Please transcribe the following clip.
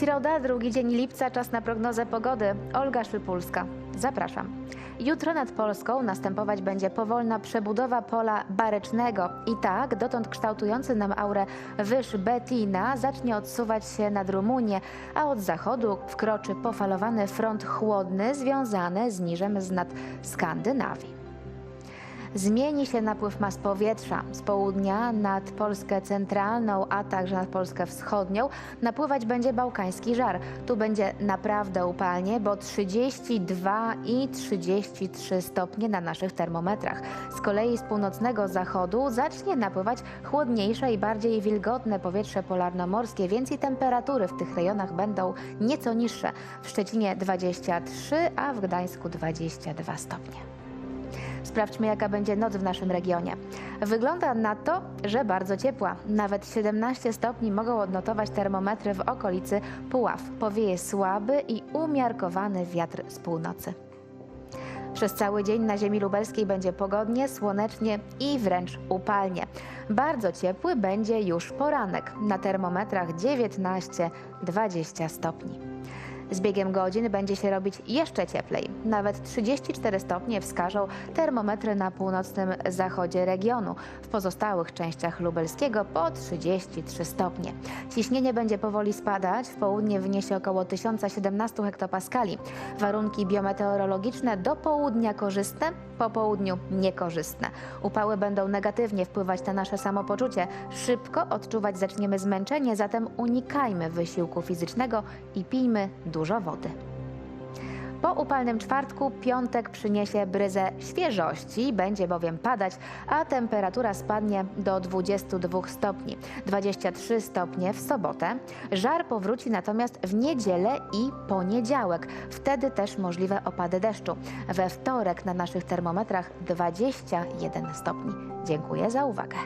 Środa, drugi dzień lipca, czas na prognozę pogody. Olga Szczypulska. Zapraszam. Jutro nad Polską następować będzie powolna przebudowa pola barycznego. I tak, dotąd kształtujący nam aurę wyż Betina zacznie odsuwać się nad Rumunię, a od zachodu wkroczy pofalowany front chłodny związany z niżem z nad Skandynawii. Zmieni się napływ mas powietrza. Z południa nad Polskę centralną, a także nad Polskę wschodnią napływać będzie bałkański żar. Tu będzie naprawdę upalnie, bo 32 i 33 stopnie na naszych termometrach. Z kolei z północnego zachodu zacznie napływać chłodniejsze i bardziej wilgotne powietrze polarnomorskie, więc i temperatury w tych rejonach będą nieco niższe. W Szczecinie 23, a w Gdańsku 22 stopnie. Sprawdźmy, jaka będzie noc w naszym regionie. Wygląda na to, że bardzo ciepła. Nawet 17 stopni mogą odnotować termometry w okolicy Puław. Powieje słaby i umiarkowany wiatr z północy. Przez cały dzień na ziemi lubelskiej będzie pogodnie, słonecznie i wręcz upalnie. Bardzo ciepły będzie już poranek. Na termometrach 19-20 stopni. Z biegiem godzin będzie się robić jeszcze cieplej. Nawet 34 stopnie wskażą termometry na północnym zachodzie regionu. W pozostałych częściach lubelskiego po 33 stopnie. Ciśnienie będzie powoli spadać. W południe wyniesie około 1017 hektopaskali. Warunki biometeorologiczne do południa korzystne, po południu niekorzystne. Upały będą negatywnie wpływać na nasze samopoczucie. Szybko odczuwać zaczniemy zmęczenie, zatem unikajmy wysiłku fizycznego i pijmy dużo wody. Po upalnym czwartku piątek przyniesie bryzę świeżości, będzie bowiem padać, a temperatura spadnie do 22 stopni, 23 stopnie w sobotę. Żar powróci natomiast w niedzielę i poniedziałek. Wtedy też możliwe opady deszczu. We wtorek na naszych termometrach 21 stopni. Dziękuję za uwagę.